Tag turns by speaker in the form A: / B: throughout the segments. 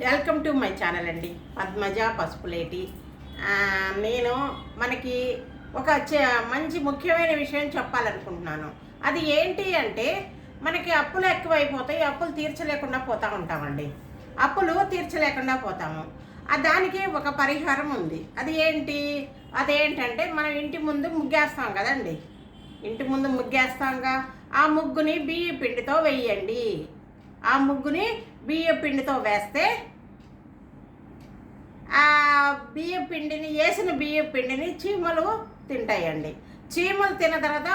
A: Welcome to my channel అండి పద్మజ పసుపులేటి. నేను మనకి ఒక చ- మంచి ముఖ్యమైన విషయం చెప్పాలనుకుంటున్నాను. అది ఏంటి అంటే మనకి అప్పులు ఎక్కువైపోతాయి అప్పులు తీర్చలేకుండా పోతూ ఉంటామండి. అప్పులు తీర్చలేకుండా పోతాము. దానికి ఒక పరిహారం ఉంది. అది ఏంటి? అదేంటంటే మనం ఇంటి ముందు ముగ్గేస్తాం కదండి. ఇంటి ముందు ముగ్గేస్తాంగా. ఆ ముగ్గుని బియ్య పిండితో వేయండి. ఆ ముగ్గుని బియ్య పిండితో వేస్తే ఆ బియ్య పిండిని వేసిన బియ్య పిండిని చీమలు తింటాయండి. చీమలు తిన్న తర్వాత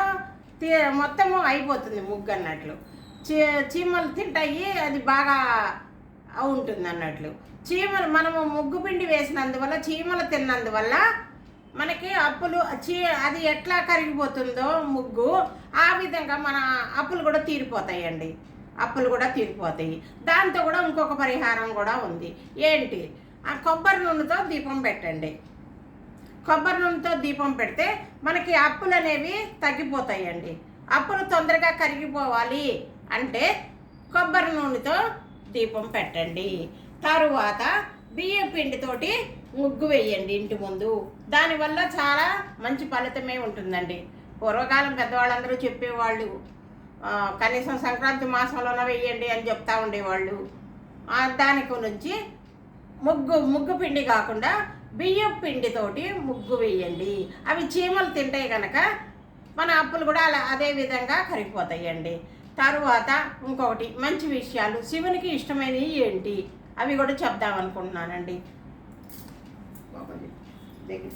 A: మొత్తము అయిపోతుంది ముగ్గు అన్నట్లు. చీ చీమలు తింటాయి అది బాగా ఉంటుంది అన్నట్లు చీమలు మనము ముగ్గు పిండి వేసినందువల్ల చీమలు తిన్నందువల్ల మనకి అప్పులు చీ అది ఎట్లా కరిగిపోతుందో ముగ్గు ఆ విధంగా మన అప్పులు కూడా తీరిపోతాయండి. అప్పులు కూడా తీరిపోతాయి. దాంతో కూడా ఇంకొక పరిహారం కూడా ఉంది. ఏంటి? ఆ కొబ్బరి నూనెతో దీపం పెట్టండి. కొబ్బరి నూనెతో దీపం పెడితే మనకి అప్పులు అనేవి తగ్గిపోతాయండి. అప్పులు తొందరగా కరిగిపోవాలి అంటే కొబ్బరి నూనెతో దీపం పెట్టండి. తరువాత బియ్యం పిండితోటి ముగ్గు వేయండి ఇంటి ముందు. దానివల్ల చాలా మంచి ఫలితమే ఉంటుందండి. పూర్వకాలం పెద్దవాళ్ళందరూ చెప్పేవాళ్ళు కనీసం సంక్రాంతి మాసంలోనే వేయండి అని చెప్తా ఉండేవాళ్ళు. దాని గురించి ముగ్గు ముగ్గు పిండి కాకుండా బియ్యం పిండితోటి ముగ్గు వేయండి. అవి చీమలు తింటాయి కనుక మన అప్పులు కూడా అలా అదే విధంగా కరిగిపోతాయండి. తరువాత ఇంకొకటి మంచి విషయాలు శివునికి ఇష్టమైనవి ఏంటి? అవి కూడా చెప్దాం అనుకుంటున్నానండి. బాబాజీ, దగ్గర.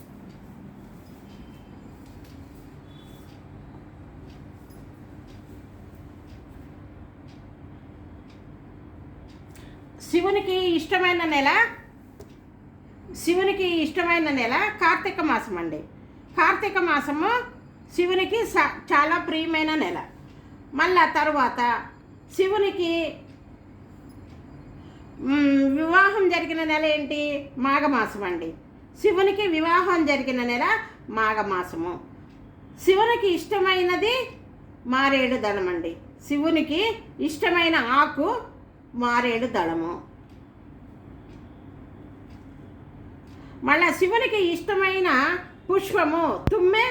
A: శివునికి ఇష్టమైన నెల? శివునికి ఇష్టమైన నెల కార్తీక మాసం అండి. కార్తీక మాసము శివునికి చాలా ప్రియమైన నెల. మళ్ళా తర్వాత శివునికి వివాహం జరిగిన నెల ఏంటి? మాఘమాసం అండి. శివునికి వివాహం జరిగిన నెల మాఘమాసము. శివునికి ఇష్టమైనది మారేడు దళం అండి. శివునికి ఇష్టమైన ఆకు మారేడు దళము. మళ్ళా శివునికి ఇష్టమైన పుష్పము తుమ్మె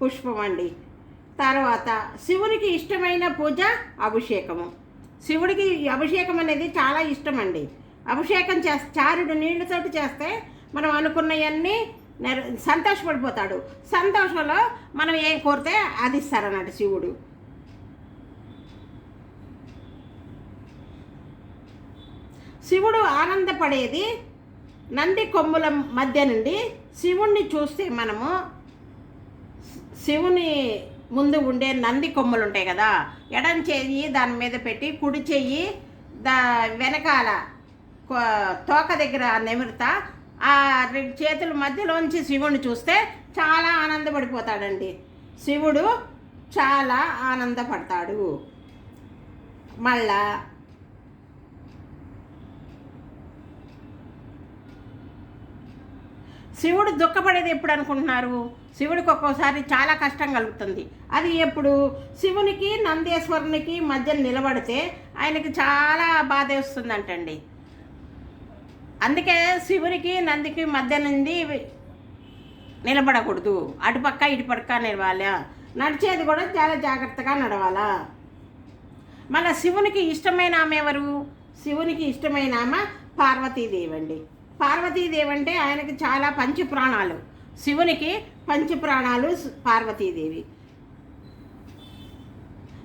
A: పుష్పం అండి తర్వాత శివునికి ఇష్టమైన పూజ అభిషేకము. శివుడికి అభిషేకం అనేది చాలా ఇష్టం అండి అభిషేకం చేస్తే చారుడు నీళ్ళతోటి చేస్తే మనం అనుకున్నవన్నీ నెర సంతోషపడిపోతాడు. సంతోషంలో మనం ఏం కోరితే అది ఇస్తారన్నట్టు శివుడు. శివుడు ఆనందపడేది నంది కొమ్ముల మధ్య నుండి శివుణ్ణి చూస్తే మనము శివుని ముందు ఉండే నంది కొమ్ములు ఉంటాయి కదా ఎడం చెయ్యి దాని మీద పెట్టి కుడి చెయ్యి దా వెనకాల తోక దగ్గర నెమిరుతా ఆ రెండు చేతుల మధ్యలోంచి శివుణ్ణి చూస్తే చాలా ఆనందపడిపోతాడండి. శివుడు చాలా ఆనందపడతాడు. మళ్ళా శివుడు దుఃఖపడేది ఎప్పుడు అనుకుంటున్నారు? శివుడికి ఒక్కోసారి చాలా కష్టం కలుగుతుంది. అది ఎప్పుడు? శివునికి నందేశ్వరునికి మధ్య నిలబడితే ఆయనకి చాలా బాధ వస్తుందంటండి. అందుకే శివునికి నందికి మధ్య నుండి నిలబడకూడదు. అటుపక్క ఇటుపక్క నిలవాలా. నడిచేది కూడా చాలా జాగ్రత్తగా నడవాలా. మళ్ళీ శివునికి ఇష్టమైన ఆమె ఎవరు? శివునికి ఇష్టమైన ఆమె పార్వతీదేవి అండి. పార్వతీదేవి అంటే ఆయనకి చాలా పంచ ప్రాణాలు శివునికి పంచ ప్రాణాలు పార్వతీదేవి.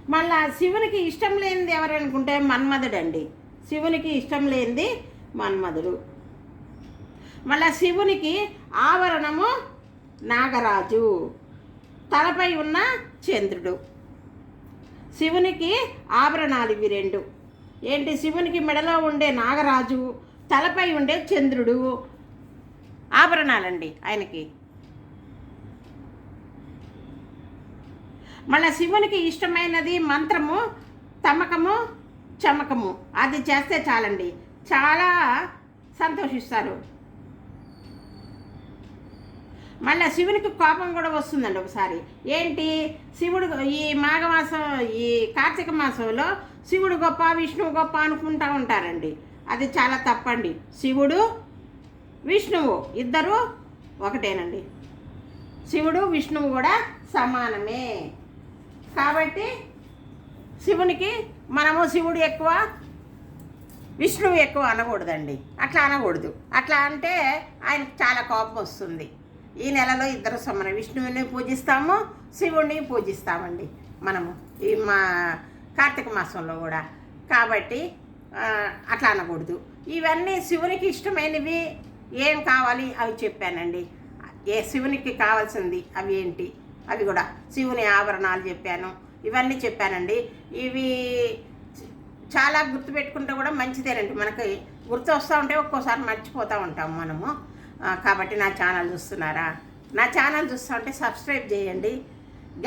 A: మళ్ళా శివునికి ఇష్టం లేనిది ఎవరు అనుకుంటే మన్మధుడు అండి శివునికి ఇష్టం లేనిది మన్మధుడు. మళ్ళా శివునికి ఆవరణము నాగరాజు. తలపై ఉన్న చంద్రుడు. శివునికి ఆభరణాలు ఇవి రెండు. ఏంటి? శివునికి మెడలో ఉండే నాగరాజు తలపై ఉండే చంద్రుడు. ఆభరణాలండి ఆయనకి. మళ్ళీ శివునికి ఇష్టమైనది మంత్రము తమకము చమకము. అది చేస్తే చాలండి. చాలా సంతోషిస్తారు. మళ్ళీ శివునికి కోపం కూడా వస్తుందండి ఒకసారి. ఏంటి? శివుడు ఈ మాఘమాసం ఈ కార్తీక మాసంలో శివుడు గొప్ప విష్ణువు గొప్ప అనుకుంటా ఉంటారండి. అది చాలా తప్పండి. శివుడు విష్ణువు ఇద్దరు ఒకటేనండి. శివుడు విష్ణువు కూడా సమానమే. కాబట్టి శివునికి మనము శివుడు ఎక్కువ విష్ణువు ఎక్కువ అనకూడదండి. అట్లా అనకూడదు. అట్లా అంటే ఆయనకు చాలా కోపం వస్తుంది. ఈ నెలలో ఇద్దరు సమాన. విష్ణువుని పూజిస్తాము శివుణ్ణి పూజిస్తామండి మనము. ఈ మా కార్తీక మాసంలో కూడా. కాబట్టి అట్లా అనకూడదు. ఇవన్నీ శివునికి ఇష్టమైనవి ఏం కావాలి? అవి చెప్పానండి. ఏ శివునికి కావాల్సింది అవి ఏంటి? అవి కూడా శివుని ఆభరణాలు చెప్పాను. ఇవన్నీ చెప్పానండి. ఇవి చాలా గుర్తుపెట్టుకుంటే కూడా మంచిదేనండి. మనకి గుర్తు వస్తూ ఉంటే ఒక్కోసారి మర్చిపోతూ ఉంటాం మనము. కాబట్టి నా ఛానల్ చూస్తున్నారా? నా ఛానల్ చూస్తూ ఉంటే సబ్స్క్రైబ్ చేయండి.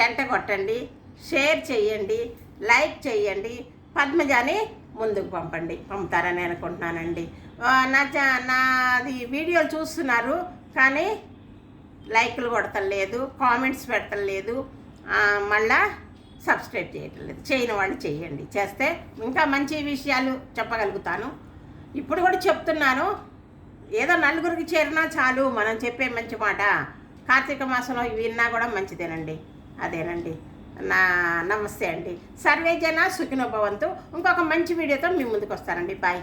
A: గంట కొట్టండి. షేర్ చేయండి. లైక్ చేయండి. పద్మజాని ముందుకు పంపండి పంపుతారని అనుకుంటున్నానండి. నా నాది వీడియోలు చూస్తున్నారు కానీ లైక్లు కొడతలేదు కామెంట్స్ పెట్టలేదు మళ్ళా సబ్స్క్రైబ్ చేయటం లేదు చేయని వాళ్ళు చేయండి. చేస్తే ఇంకా మంచి విషయాలు చెప్పగలుగుతాను. ఇప్పుడు కూడా చెప్తున్నాను ఏదో నలుగురికి చేరినా చాలు మనం చెప్పే మంచి మాట. కార్తీక మాసంలో విన్నా కూడా మంచిదేనండి. అదేనండి. నా నమస్తే అండి. సర్వే జన సుఖినోభవంతు ఇంకొక మంచి వీడియోతో మీ ముందుకు వస్తానండి. బాయ్